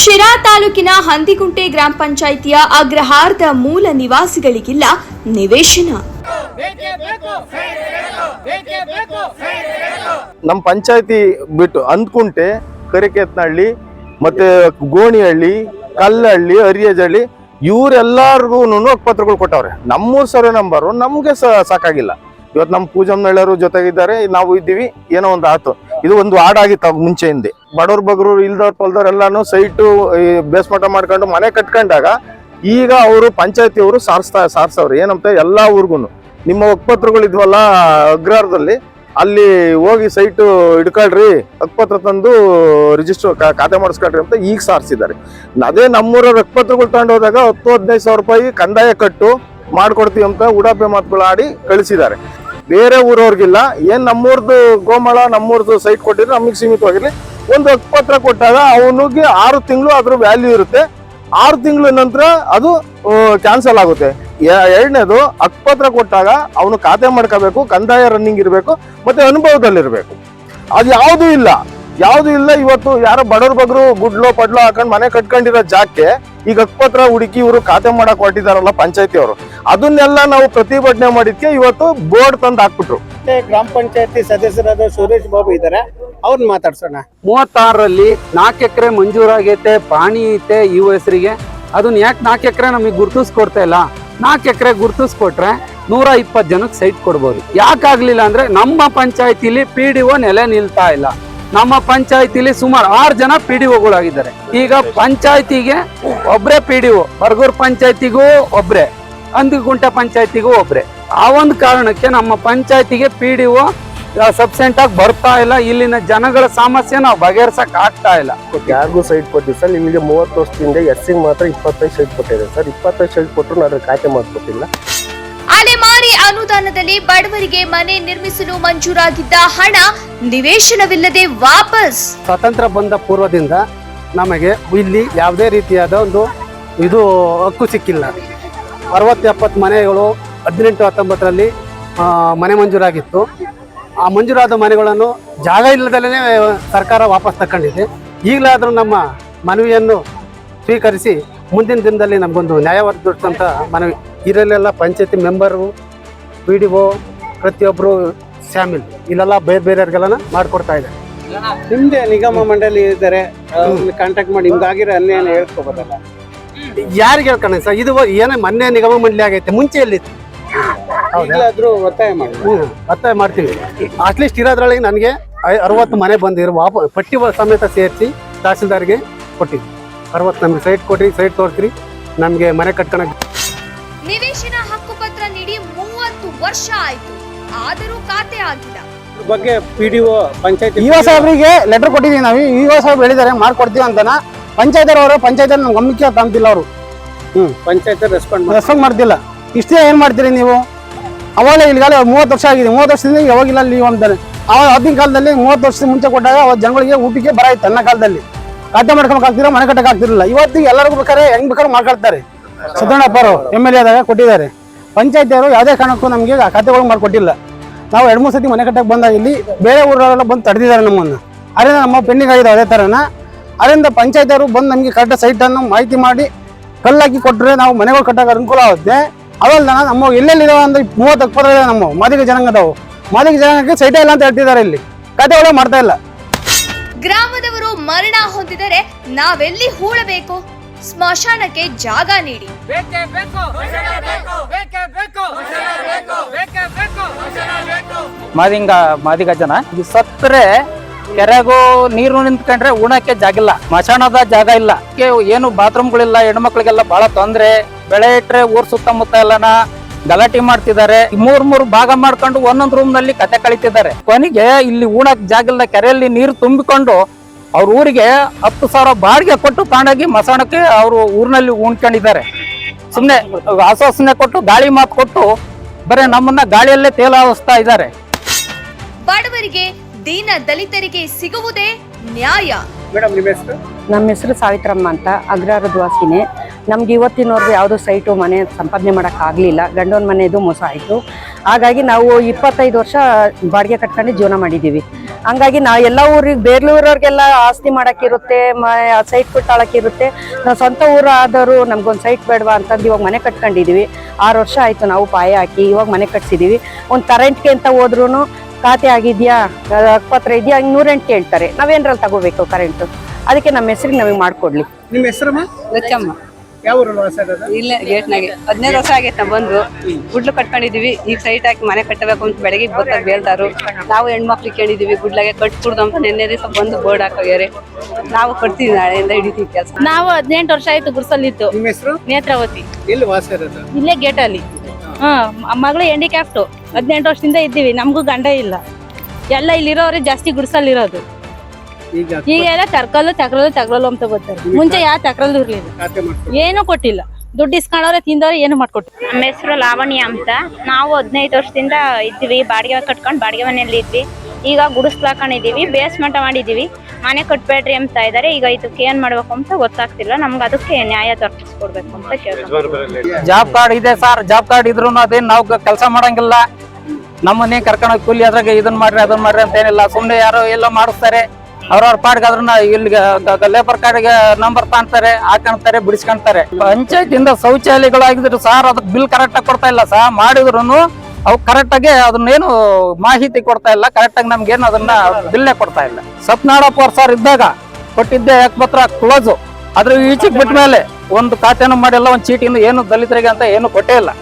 ಶಿರಾ ತಾಲೂಕಿನ ಹಂದಿಗುಂಟೆ ಗ್ರಾಮ ಪಂಚಾಯಿತಿಯ ಅಗ್ರಹಾರದ ಮೂಲ ನಿವಾಸಿಗಳಿಗಿಲ್ಲ ನಿವೇಶನ. ನಮ್ಮ ಪಂಚಾಯತಿ ಬಿಟ್ಟು ಅಂದ್ಕುಂಟೆ ಕರಿಕೆತ್ನಹಳ್ಳಿ, ಮತ್ತೆ ಗೋಣಿಹಳ್ಳಿ, ಕಲ್ಲಹಳ್ಳಿ ಹರಿಯಜಹಳ್ಳಿ ಇವರೆಲ್ಲರಿಗೂ ಪತ್ರಗಳು ಕೊಟ್ಟವ್ರೆ. ನಮ್ಮೂರ್ ಸರ್ವೆ ನಂಬರು ನಮಗೆ ಸಾಕಾಗಿಲ್ಲ. ಇವತ್ತು ನಮ್ಮ ಪೂಜಮ್ಮನಳ್ಳರು ಜೊತೆಗಿದ್ದಾರೆ, ನಾವು ಇದ್ದೀವಿ, ಏನೋ ಒಂದು ಆತು. ಇದು ಒಂದು ಹಾಡಾಗಿತ್ತು ಮುಂಚೆ ಹಿಂದೆ ಬಡವ್ರ ಬಗ್ರು ಇಲ್ದವ್ರ ಪಲ್ದವ್ರ ಎಲ್ಲಾನು ಸೈಟು ಬೇಸ್ಮಠ ಮಾಡ್ಕೊಂಡು ಮನೆ ಕಟ್ಕೊಂಡಾಗ ಈಗ ಅವರು ಪಂಚಾಯತಿ ಅವರು ಸಾರಿಸ್ತಾ, ಸಾರಿಸವ್ರು. ಏನಂತ ಎಲ್ಲಾ ಊರಿಗೂ ನಿಮ್ಮ ಒಕ್ಪತ್ರಗಳು ಇದ್ವಲ್ಲ ಅಗ್ರಹಾರದಲ್ಲಿ ಅಲ್ಲಿ ಹೋಗಿ ಸೈಟು ಹಿಡ್ಕೊಳ್ರಿ ಹಕ್ಪತ್ರ ತಂದು ರಿಜಿಸ್ಟರ್ ಖಾತೆ ಮಾಡಿಸ್ಕೊಳ್ರಿ ಅಂತ ಈಗ ಸಾರಿಸಿದ್ದಾರೆ. ಅದೇ ನಮ್ಮೂರ ಹಕ್ಪತ್ರಗಳು ತಗೊಂಡು ಹೋದಾಗ ಹತ್ತು, ಹದಿನೈದು ಸಾವಿರ ರೂಪಾಯಿ ಕಂದಾಯ ಕಟ್ಟು ಮಾಡ್ಕೊಡ್ತೀವಿ ಅಂತ ಉಡಾಪೆ ಮಾತುಗಳು ಆಡಿ ಕಳಿಸಿದ್ದಾರೆ. ಬೇರೆ ಊರವ್ರಿಗಿಲ್ಲ. ಏನು ನಮ್ಮೂರ್ದು ಗೋಮಳ, ನಮ್ಮೂರ್ದು ಸೈಟ್ ಕೊಟ್ಟಿದ್ರೆ, ನಮಗೆ ಸೀಮಿತವಾಗಿರ್ಲಿ. ಒಂದು ಹಕ್ಪತ್ರ ಕೊಟ್ಟಾಗ ಅವನಿಗೆ ಆರು ತಿಂಗಳು ಅದ್ರ ವ್ಯಾಲ್ಯೂ ಇರುತ್ತೆ. ಆರು ತಿಂಗಳ ನಂತರ ಅದು ಕ್ಯಾನ್ಸಲ್ ಆಗುತ್ತೆ. ಎರಡನೇದು ಪತ್ರ ಕೊಟ್ಟಾಗ ಅವನು ಖಾತೆ ಮಾಡ್ಕೋಬೇಕು, ಕಂದಾಯ ರನ್ನಿಂಗ್ ಇರಬೇಕು, ಮತ್ತೆ ಅನುಭವದಲ್ಲಿರಬೇಕು. ಅದು ಯಾವುದೂ ಇಲ್ಲ. ಯಾವ್ದು ಇಲ್ಲ ಇವತ್ತು ಯಾರೋ ಬಡವ್ರ ಬಗ್ರು ಗುಡ್ಲೋ ಪಡ್ಲೋ ಹಾಕೊಂಡು ಮನೆ ಕಟ್ಕೊಂಡಿರೋ ಜಾಗಕ್ಕೆ ಈಗ ಹಕ್ಪತ್ರ ಹುಡುಕಿ ಇವರು ಖಾತೆ ಮಾಡಕ್ ಹೊರಟಿದಾರಲ್ಲ ಪಂಚಾಯತಿ ಅವರು. ಅದನ್ನೆಲ್ಲ ನಾವು ಪ್ರತಿಭಟನೆ ಮಾಡಿದ್ಕೆ ಇವತ್ತು ಬೋರ್ಡ್ ತಂದು ಹಾಕ್ಬಿಟ್ರು. ಗ್ರಾಮ ಪಂಚಾಯತಿ ಸದಸ್ಯರಾದ ಸುರೇಶ್ ಬಾಬು ಇದ್ದಾರೆ ಅವ್ರನ್ನ ಮಾತಾಡ್ಸೋಣ. ಮೂವತ್ತಾರರಲ್ಲಿ ನಾಲ್ಕು ಎಕರೆ ಮಂಜೂರಾಗೈತೆ ಪಾಣಿ ಐತೆ ಈ ಹೆಸರಿಗೆ ಅದನ್ನ ಯಾಕೆ ನಾಲ್ಕು ಎಕರೆ ನಮಗೆ ಗುರ್ತಿಸ್ಕೊಡ್ತಾ ಇಲ್ಲ? ನಾಲ್ಕು ಎಕರೆ ಗುರ್ತಿಸ್ಕೊಟ್ರೆ ನೂರ ಇಪ್ಪತ್ತು ಜನಕ್ಕೆ ಸೈಟ್ ಕೊಡ್ಬೋದು. ಯಾಕಾಗ್ಲಿಲ್ಲ ಅಂದ್ರೆ ನಮ್ಮ ಪಂಚಾಯತಿಲಿ ಪಿ ಡಿ ಒ ನೆಲೆ ನಿಲ್ತಾ ಇಲ್ಲ. ನಮ್ಮ ಪಂಚಾಯತಿಲಿ ಸುಮಾರು ಆರು ಜನ ಪಿ ಡಿ ಒಗಳಾಗಿದ್ದಾರೆ. ಈಗ ಪಂಚಾಯತಿಗೆ ಒಬ್ರೇ ಪಿ ಡಿ ಒ ಬರ್ಗೂರ್ ಪಂಚಾಯತಿಗೂ ಒಬ್ರೆ ಅಂದಿಗುಂಟೆ ಪಂಚಾಯತಿಗೂ ಒಬ್ರೆ. ಆ ಒಂದು ಕಾರಣಕ್ಕೆ ನಮ್ಮ ಪಂಚಾಯತಿಗೆ ಪಿ ಡಿ ಒ ಸಬ್ಸೆಂಟ್ ಆಗಿ ಬರ್ತಾ ಇಲ್ಲ. ಇಲ್ಲಿನ ಜನಗಳ ಸಮಸ್ಯೆ ನಾವು ಬಗೆಹರ್ಸಕ್ ಆಗ್ತಾ ಇಲ್ಲ. ಯಾರಿಗೂ ಸೈಟ್ ಕೊಟ್ಟಿದೆ ಸರ್. ನಿಮಗೆ ಮೂವತ್ತು ವರ್ಷದಿಂದ ಎಸ್ಸಿಗೆ ಮಾತ್ರ ಇಪ್ಪತ್ತೈದು ಸೈಟ್ ಕೊಟ್ಟಿದೆ ಸರ್. ಇಪ್ಪತ್ತೈದು ಸೈಟ್ ಕೊಟ್ಟರು ನಾನು ಖಾತೆ ಮಾಡಿಕೊಟ್ಟಿಲ್ಲ. ಅಲೆಮಾರಿ ಅನುದಾನದಲ್ಲಿ ಬಡವರಿಗೆ ಮನೆ ನಿರ್ಮಿಸಲು ಮಂಜೂರಾಗಿದ್ದ ಹಣ ನಿವೇಶನವಿಲ್ಲದೆ ವಾಪಸ್. ಸ್ವತಂತ್ರ ಬಂದ ಪೂರ್ವದಿಂದ ನಮಗೆ ಇಲ್ಲಿ ಯಾವುದೇ ರೀತಿಯಾದ ಒಂದು ಇದು ಹಕ್ಕು ಸಿಕ್ಕಿಲ್ಲ. ಅರವತ್ತು ಎಪ್ಪತ್ತು ಮನೆಗಳು ಹದಿನೆಂಟು ಹತ್ತೊಂಬತ್ತರಲ್ಲಿ ಮನೆ ಮಂಜೂರಾಗಿತ್ತು. ಆ ಮಂಜೂರಾದ ಮನೆಗಳನ್ನು ಜಾಗ ಇಲ್ಲದಲ್ಲೇ ಸರ್ಕಾರ ವಾಪಸ್ ತಗೊಂಡಿದೆ ಈಗಲಾದರೂ ನಮ್ಮ ಮನವಿಯನ್ನು ಸ್ವೀಕರಿಸಿ ಮುಂದಿನ ದಿನದಲ್ಲಿ ನಮಗೊಂದು ನ್ಯಾಯ ದೊಡ್ಡಂತ ಮನವಿ ಇದರಲ್ಲೆಲ್ಲ ಪಂಚಾಯತಿ ಮೆಂಬರು ಪಿ ಡಿ ಒ ಪ್ರತಿಯೊಬ್ಬರು ಶಾಮಿಲ್. ಇಲ್ಲೆಲ್ಲ ಬೇರೆ ಬೇರೆಯವ್ರಿಗೆಲ್ಲ ಮಾಡಿಕೊಡ್ತಾ ಇದೆ ನಿಮ್ದೇ ನಿಗಮ ಮಂಡಳಿ ಇದ್ದಾರೆ ಕಾಂಟ್ಯಾಕ್ಟ್ ಮಾಡಿ ನಿಮ್ಗಾಗಿರೋ ಅನ್ಯಾಯ ಹೇಳ್ಕೋಬೋದಲ್ಲ. ಯಾರಿಗೆ ಹೇಳ್ಕೊಂಡೆ ಸರ್ ಇದು ಏನೇ ಮೊನ್ನೆ ನಿಗಮ ಮಂಡಳಿ ಆಗೈತೆ ಮುಂಚೆ ಎಲ್ಲಿತ್ತು? ಹೌದಾದ್ರೂ ಒತ್ತಾಯ ಮಾಡಿ. ಒತ್ತಾಯ ಮಾಡ್ತೀವಿ. ಅಟ್ಲೀಸ್ಟ್ ಇರೋದ್ರೊಳಗೆ ನನಗೆ ಅರವತ್ತು ಮನೆ ಬಂದಿರೋ. ವಾಪ ಪಟ್ಟಿ ಸಮೇತ ಸೇರಿಸಿ ತಹಸೀಲ್ದಾರ್ಗೆ ಕೊಟ್ಟಿದ್ವಿ. ಅರವತ್ತು ನಮಗೆ ಸೈಟ್ ಕೊಟ್ಟಿರಿ ಸೈಟ್ ತೋರಿಸ್ರಿ. ನಮಗೆ ಮನೆ ಕಟ್ಕೊಳಕ್ ನಿವೇಶನ ಹಕ್ಕುಪತ್ರ ನೀಡಿ ಮೂವತ್ತು ವರ್ಷ ಆಯಿತು. ಆದರೂ ಖಾತೆ ಆಗಿಲ್ಲ. ಬಗ್ಗೆ ಪಿಡಿಒ ಪಂಚಾಯತ್ ಒ ಪಂಚಾಯತಿ ಇವ ಸಾಹೇಬ್ರಿಗೆ ಲೆಟರ್ ಕೊಟ್ಟಿದ್ದೀವಿ ನಾವು. ಇವ ಸಾಹೇಬ್ ಹೇಳಿದ್ದಾರೆ ಮಾಡ್ಕೊಡ್ತೀವಿ ಅಂತನ. ಪಂಚಾಯತ್ ಅವರು ಪಂಚಾಯತ್ ನಮ್ಮ ಗಮನಕ್ಕೆ ತಂದಿಲ್ಲ ಅವರು. ಪಂಚಾಯತ್ ರೆಸ್ಪಾಂಡ್ ರೆಸ್ಪಾಂಡ್ ಮಾಡ್ತಿಲ್ಲ. ಇಷ್ಟೇ ಏನು ಮಾಡ್ತೀರಿ ನೀವು? ಅವಾಗ ಇಲ್ಲಿಗಾಲ ಮೂವತ್ತು ವರ್ಷ ಆಗಿದೆ. ಮೂವತ್ತು ವರ್ಷದಿಂದ ಯಾವಾಗಿಲ್ಲ ನೀವು ಅಂತಾರೆ ಅವಾಗ ಅದಿನ ಕಾಲದಲ್ಲಿ ಮೂವತ್ತು ವರ್ಷದ ಮುಂಚೆ ಕೊಟ್ಟಾಗ ಅವಾಗ ಜನಗಳಿಗೆ ಊಟಕ್ಕೆ ಬರ ಆಯ್ತು ಅನ್ನ ಕಾಲದಲ್ಲಿ. ಖಾತೆ ಮಾಡ್ಕೊಳಕ್ ಆಗ್ತಿರ ಮನೆ ಕಟ್ಟಕ್ಕೆ ಆಗ್ತಿರಲಿಲ್ಲ. ಇವತ್ತು ಎಲ್ಲರಿಗೂ ಬೇಕಾದ್ರೆ ಹೆಂಗ್ ಬೇಕಾದ್ರೆ ಮಾಡ್ಕೊಳ್ತಾರೆ. ಸಿದ್ದಣ್ಣಪ್ಪ ಅವರು ಎಂ ಎಲ್ ಎ ಆದಾಗ ಕೊಟ್ಟಿದ್ದಾರೆ. ಪಂಚಾಯತಿ ಅವರು ಯಾವುದೇ ಕಾರಣಕ್ಕೂ ನಮಗೆ ಆ ಖಾತೆಗಳು ಮಾಡ್ಕೊಟ್ಟಿಲ್ಲ. ನಾವು ಎರಡು, ಮೂರು ಸತಿ ಮನೆ ಕಟ್ಟಕ್ಕೆ ಬಂದಾಗ ಇಲ್ಲಿ ಬೇರೆ ಊರವರೆಲ್ಲ ಬಂದು ತಡೆದಿದ್ದಾರೆ ನಮ್ಮನ್ನು. ಅದರಿಂದ ನಮ್ಮ ಪೆಂಡಿಂಗ್ ಆಗಿದೆ ಅದೇ ಥರನ ಅದರಿಂದ ಪಂಚಾಯತಿಯವರು ಬಂದು ನಮಗೆ ಕರೆಕ್ಟ್ ಸೈಟನ್ನು ಮಾಹಿತಿ ಮಾಡಿ ಕಲ್ಲಾಕಿ ಕೊಟ್ಟರೆ ನಾವು ಮನೆಗಳು ಕಟ್ಟಕ್ಕೆ ಅನುಕೂಲ ಆಗುತ್ತೆ. ಅದಲ್ಲ ನಮ್ಮ ಎಲ್ಲೆಲ್ಲಿದಾವೆ ಅಂದ್ರೆ ಮೂವತ್ತು ಇದೆ ನಮ್ಮ ಮಾದಿಗ ಜನಾಂಗದವು. ಮಾದಿಗ ಜನಾಂಗಕ್ಕೆ ಸೈಟೇ ಇಲ್ಲ ಅಂತ ಹೇಳ್ತಿದ್ದಾರೆ ಇಲ್ಲಿ. ಖಾತೆಗಳೇ ಮಾಡ್ತಾ ಇಲ್ಲ. ಗ್ರಾಮದವರು ಮರಣ ಹೊಂದಿದರೆ ನಾವೆಲ್ಲಿ ಹೂಳಬೇಕು? ಸ್ಮಶಾನಕ್ಕೆ ಜಾಗ ನೀಡಿ. ಮಾದಿಂಗ ಮಾದಿಗ ಜನ ಇದು ಸತ್ತರೆ ಕೆರೆಗೂ ನೀರು ನಿಂತ್ಕೊಂಡ್ರೆ ಉಣಕ್ಕೆ ಜಾಗ ಇಲ್ಲ. ಮಶಾಣದ ಜಾಗ ಇಲ್ಲ. ಕೆ- ಏನು ಬಾತ್ರೂಮ್ಗಳಿಲ್ಲ ಹೆಣ್ಮಕ್ಳಿಗೆಲ್ಲ ಬಹಳ ತೊಂದ್ರೆ. ಬೆಳೆ ಇಟ್ರೆ ಊರ್ ಸುತ್ತಮುತ್ತ ಎಲ್ಲನ ಗಲಾಟೆ ಮಾಡ್ತಿದ್ದಾರೆ. ಮೂರ್ ಮೂರು ಭಾಗ ಮಾಡ್ಕೊಂಡು ಒಂದೊಂದ್ ರೂಮ್ನಲ್ಲಿ ಕತೆ ಕಳಿತಿದ್ದಾರೆ. ಕೊನೆಗೆ ಇಲ್ಲಿ ಉಣಕ್ ಜಾಗ ಇಲ್ಲ ಕೆರೆಯಲ್ಲಿ ನೀರು ತುಂಬಿಕೊಂಡು ಅವ್ರ ಊರಿಗೆ ಹತ್ತು ಸಾವಿರ ಬಾಡಿಗೆ ಕೊಟ್ಟು ತಾಂಡಾಗಿ ಮಸಾಣಕ್ಕೆ ಅವರು ಊರಿನಲ್ಲಿ ಉಣ್ಕೊಂಡಿದ್ದಾರೆ. ಸುಮ್ಮನೆ ಆಶ್ವಾಸನೆ ಕೊಟ್ಟು ಗಾಳಿ ಮಾತು ಕೊಟ್ಟು ಬರೀ ನಮ್ಮನ್ನ ಗಾಳಿಯಲ್ಲೇ ತೇಲಾವಿಸ್ತಾ ಇದ್ದಾರೆ. ಬಡವರಿಗೆ ದೀನ ದಲಿತರಿಗೆ ಸಿಗುವುದೇ ನ್ಯಾಯ. ಮೇಡಮ್ ನಿಮ್ಮ ಹೆಸರು? ನಮ್ಮ ಹೆಸರು ಸಾವಿತ್ರಮ್ಮ ಅಂತ ಅಗ್ರಹಾರದ ವಾಸಿನೇ ನಮ್ಗೆ ಇವತ್ತಿನವರೆಗೂ ಯಾವುದೋ ಸೈಟು ಮನೆ ಸಂಪಾದನೆ ಮಾಡೋಕ್ಕಾಗಲಿಲ್ಲ. ಗಂಡನ ಮನೆಯದು ಮೋಸ ಆಯಿತು. ಹಾಗಾಗಿ ನಾವು ಇಪ್ಪತ್ತೈದು ವರ್ಷ ಬಾಡಿಗೆ ಕಟ್ಕೊಂಡು ಜೀವನ ಮಾಡಿದ್ದೀವಿ. ಹಂಗಾಗಿ ನಾ ಎಲ್ಲ ಊರಿಗೆ ಬೇರ್ಲೂರವ್ರಿಗೆಲ್ಲ ಆಸ್ತಿ ಮಾಡಕ್ಕಿರುತ್ತೆ ಸೈಟ್ ಕೊಟ್ಟಾಳಕ್ಕಿರುತ್ತೆ. ನಾವು ಸ್ವಂತ ಊರು ಆದವರು ನಮ್ಗೊಂದು ಸೈಟ್ ಬೇಡವಾ ಅಂತಂದು ಇವಾಗ ಮನೆ ಕಟ್ಕೊಂಡಿದೀವಿ. ಆರು ವರ್ಷ ಆಯಿತು ನಾವು ಪಾಯ ಹಾಕಿ ಇವಾಗ ಮನೆ ಕಟ್ಸಿದ್ದೀವಿ ಒಂದು ಕರೆಂಟ್ಗೆ ಅಂತ ಹೋದ್ರೂ ಖಾತೆ ಆಗಿದೆಯಾ? ಅಕ್ಪತ್ರ ಇದೆಯಾ? ಹಂಗೆ ನೂರೆಂಟು ಕೇಳ್ತಾರೆ. ನಾವೇನ್ರಲ್ಲಿ ತಗೋಬೇಕು ಕರೆಂಟು ಅದಕ್ಕೆ ನಮ್ಮ ಹೆಸರಿಗೆ ನಮಗೆ ಮಾಡಿಕೊಡ್ಲಿ. ನಿಮ್ಮ ಹೆಸರಮ್ಮ? ಲಚ್ಚಮ್ಮ. ಯಾವ ಊರಲ್ಲಿ ವಾಸ ಇರೋದು? ಇಲ್ಲೇ ಗೇಟ್ನಾಗೆ. ಹದಿನೈದು ವರ್ಷ ಆಗೈತೆ ನಾವು ಬಂದು. ಗುಡ್ಲು ಕಟ್ಕೊಂಡಿದೀವಿ. ಈಗ ಸೈಟ್ ಹಾಕಿ ಮನೆ ಕಟ್ಟಬೇಕು ಅಂತ ಬೆಳಗ್ಗೆ ಬರ್ತಾರೆ ಹೇಳ್ತಾರು ನಾವು ಹೆಣ್ಮಕ್ಳು ಕೇಳಿದೀವಿ ಗುಡ್ಲಾಗೆ ಕಟ್ಬಿಡ್ದು ಅಂತ ನಿನ್ನೆ ದಿವಸ ಬಂದು ಬೋರ್ಡ್ ಹಾಕೋಗ್ಯಾರೆ. ನಾವು ಕಟ್ತೀವಿ ನಾಳೆಯಿಂದ ಹಿಡಿತೀವಿ ಕೆಲಸ. ನಾವು ಹದಿನೆಂಟು ವರ್ಷ ಆಯ್ತು ಗುಡ್ಸಲ್ಲಿದ್ದು. ನಿಮ್ಮ ಹೆಸರು? ನೇತ್ರಾವತಿ. ಎಲ್ಲಿ ವಾಸ ಇರೋದು? ಇಲ್ಲೇ ಗೇಟಲ್ಲಿ. ಹಾ ಮಗಳು ಹ್ಯಾಂಡಿಕ್ಯಾಪ್ಟು ಹದಿನೆಂಟು ವರ್ಷದಿಂದ ಇದ್ದೀವಿ. ನಮಗೂ ಗಂಡ ಇಲ್ಲ. ಎಲ್ಲ ಇಲ್ಲಿರೋರೆ ಜಾಸ್ತಿ ಗುಡ್ಸಲ್ಲಿರೋದು. ಈಗ ಈಗ ಎಲ್ಲ ತರ್ಕಲ್ಲು ತಕ್ರಲ್ಲು ತಗ್ರಲ್ಲು ಅಂತ ಗೊತ್ತಾರೆ ಮುಂಚೆ ಯಾವ ತಕ್ರಲ್ಲು ಇರ್ಲಿಲ್ಲ. ಏನು ಕೊಟ್ಟಿಲ್ಲ. ದುಡ್ಡು ಇಸ್ಕೊಂಡವ್ರೆ ತಿಂದವ್ರೆ ಏನು ಮಾಡ್ಕೊಟ್ರು ನಮ್ಮ ಹೆಸರು ಲಾವಣ್ಯ ಅಂತ. ನಾವು ಹದಿನೈದು ವರ್ಷದಿಂದ ಇದ್ವಿ ಬಾಡಿಗೆ ಕಟ್ಕೊಂಡು ಬಾಡಿಗೆ ಮನೆಯಲ್ಲಿ ಇದ್ವಿ. ಈಗ ಗುಡಿಸ್ಲಾಕೊಂಡಿದೀವಿ ಬೇಸ್ಮೆಂಟ್ ಮಾಡಿದೀವಿ ಮನೆ ಕಟ್ಬೇಡ್ರಿ ಅಂತ ಇದಾರೆ. ಈಗ ಇದಕ್ಕೆ ಏನ್ ಮಾಡ್ಬೇಕು ಅಂತ ಗೊತ್ತಾಗ್ತಿಲ್ಲ. ನಮ್ಗೆ ಅದಕ್ಕೆ ನ್ಯಾಯ ದೊರಕಿಸ್ಕೊಡ್ಬೇಕು ಅಂತ ಕೇಳ್ತಾರೆ ಜಾಬ್ ಕಾರ್ಡ್ ಇದೆ ಸರ್ ಜಾಬ್ ಕಾರ್ಡ್ ಇದ್ರು ಅದೇನ್ ನಾವು ಕೆಲಸ ಮಾಡಂಗಿಲ್ಲ. ನಮ್ಮನ್ನೇ ಕರ್ಕೊಂಡು ಹೋಗಿ ಕೂಲಿ ಅದ್ರಾಗ ಇದನ್ನ ಮಾಡ್ರಿ ಅದನ್ನ ಮಾಡ್ರಿ ಅಂತ ಏನಿಲ್ಲ. ಸುಮ್ನೆ ಯಾರೋ ಎಲ್ಲ ಮಾಡಿಸ್ತಾರೆ. ಅವ್ರವ್ರ ಪಾಡ್ಗಾದ್ರು ಇಲ್ಲಿ ಲೇಬರ್ ಕಾರ್ಡ್ಗೆ ನಂಬರ್ ತಾಂತಾರೆ ಹಾಕೊಂತಾರೆ, ಬಿಡಿಸ್ಕೊಂತಾರೆ. ಪಂಚಾಯತ್ ಇಂದ ಶೌಚಾಲಯಗಳಾಗಿದ್ರು ಸರ್ ಅದಕ್ಕೆ ಬಿಲ್ ಕರೆಕ್ಟ್ ಆಗಿ ಕೊಡ್ತಾ ಇಲ್ಲ. ಸರ್ ಮಾಡಿದ್ರು ಅವ್ ಕರೆಕ್ಟ್ ಆಗಿ ಅದನ್ನೇನು ಮಾಹಿತಿ ಕೊಡ್ತಾ ಇಲ್ಲ. ಕರೆಕ್ಟ್ ಆಗಿ ನಮ್ಗೇನು ಅದನ್ನ ಬಿಲ್ಲೇ ಕೊಡ್ತಾ ಇಲ್ಲ. ಸತ್ನಾಡಪ್ಪ ಸರ್ ಇದ್ದಾಗ ಕೊಟ್ಟಿದ್ದೆ ಯಾಕಪತ್ರ ಕ್ಲೋಸು ಅದ್ರ ಈಚೆಗೆ ಬಿಟ್ಟ ಮೇಲೆ ಒಂದು ಖಾತೆನೂ ಮಾಡಿಲ್ಲ, ಒಂದು ಚೀಟಿಂದ ಏನು ದಲಿತರಿಗೆ ಅಂತ ಏನು ಕೊಟ್ಟೇ ಇಲ್ಲ.